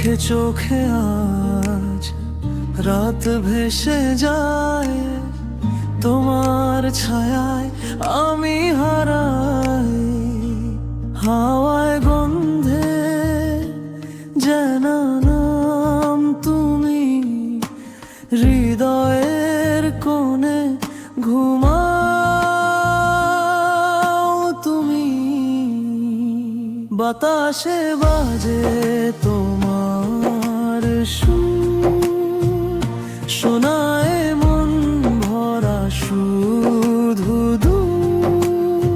চোখে চোখে আজ রাত ভেসে যায়। তোমার ছায়ায় আমি হারাই, হাওয়ায় গন্ধে যেন নাম তুমি হৃদয়ের কোণে ঘুমাও তুমি। বাতাসে বাজে তোমার সুর শোনায় মন ভরা শুধু দূর।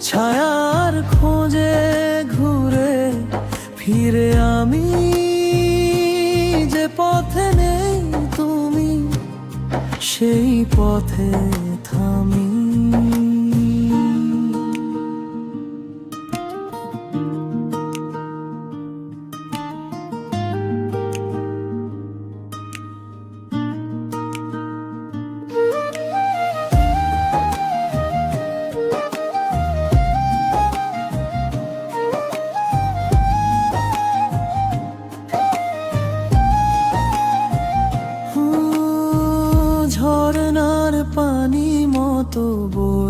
ছায়ার খোঁজে ঘুরে ফিরে আমি, যে পথে নেই তুমি, সেই পথে থামি।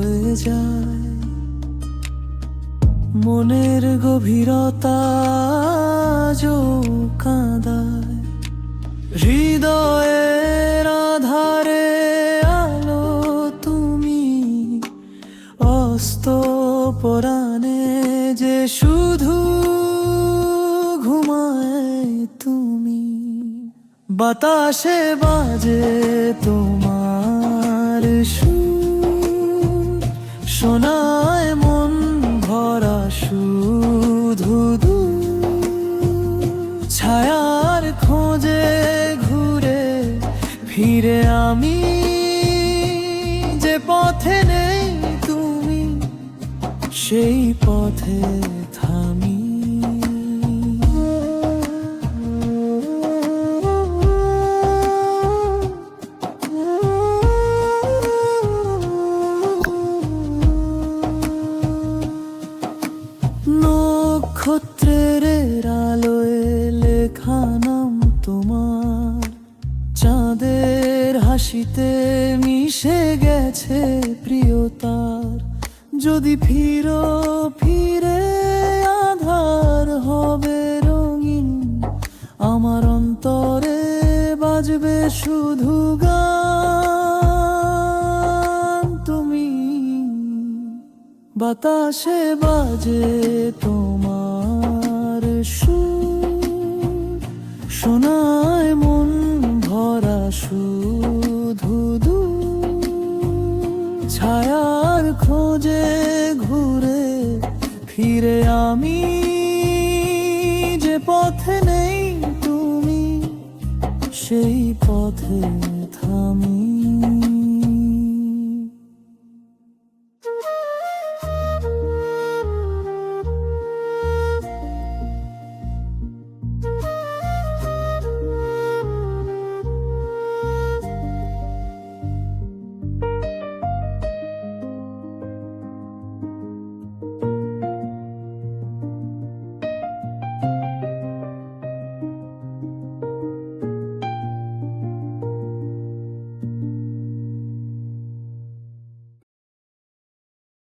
বয়ে যায়। মনের গভীরতা কাঁদায়। হৃদয়ের আধারে আলো তুমি অস্ত পরাণে যে শুধু ঘুমায় তুমি। বাতাসে বাজে তোমার শোনায় ভরা ছায়ার খোঁজে ঘুরে ফিরে আমি। যে পথে নেই তুমি সেই পথে থামি। নক্ষত্রের আলোয় লেখা নাম তোমার। চাঁদের হাসিতে মিশে গেছে প্রিয়তার। যদি ফিরো, ফিরে আধার হবে রঙিন। আমার অন্তরে বাজবে শুধু গান তুমি। বাতাসে বাজে তোমার। শোনায় মন ভরা ছায়ার খোঁজে ঘুরে ফিরে আমি। যে পথে নেই তুমি সেই পথে